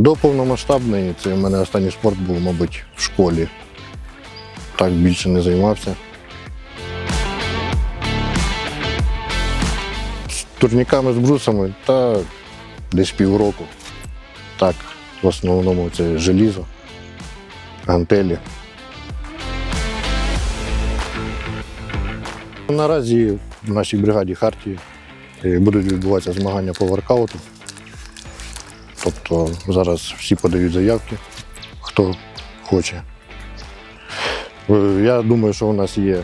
До повномасштабної це в мене останній спорт був, мабуть, в школі. Так більше не займався. З турніками з брусами та десь півроку. Так, в основному це желізо, гантелі. Наразі в нашій бригаді Хартії е, будуть відбуватися змагання по воркауту. Тобто зараз всі подають заявки, хто хоче. Е, Я думаю, що у нас є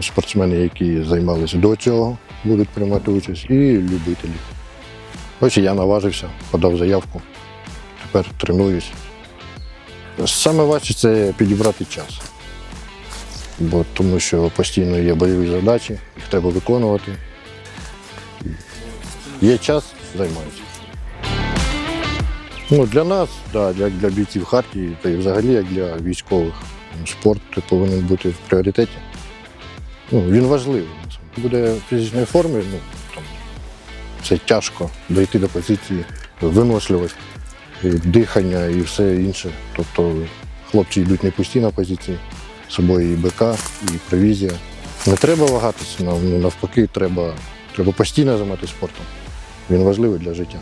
спортсмени, які займалися до цього, будуть приймати участь, і любителі. Ось я наважився, подав заявку, тепер тренуюсь. Саме важче це підібрати час. Бо, тому що постійно є бойові задачі, їх треба виконувати. Є час, займаюся. Ну, для нас, да, як для бійців Хартії, та й взагалі як для військових, ну, спорт повинен бути в пріоритеті. Ну, він важливий. Буде в фізичній ну, там, це тяжко дойти до позиції, виносливість, і дихання і все інше. Тобто хлопці йдуть не пусті на позиції, з собою і БК, і провізія. Не треба вагатися, нав- навпаки, треба, треба постійно займатися спортом. Він важливий для життя.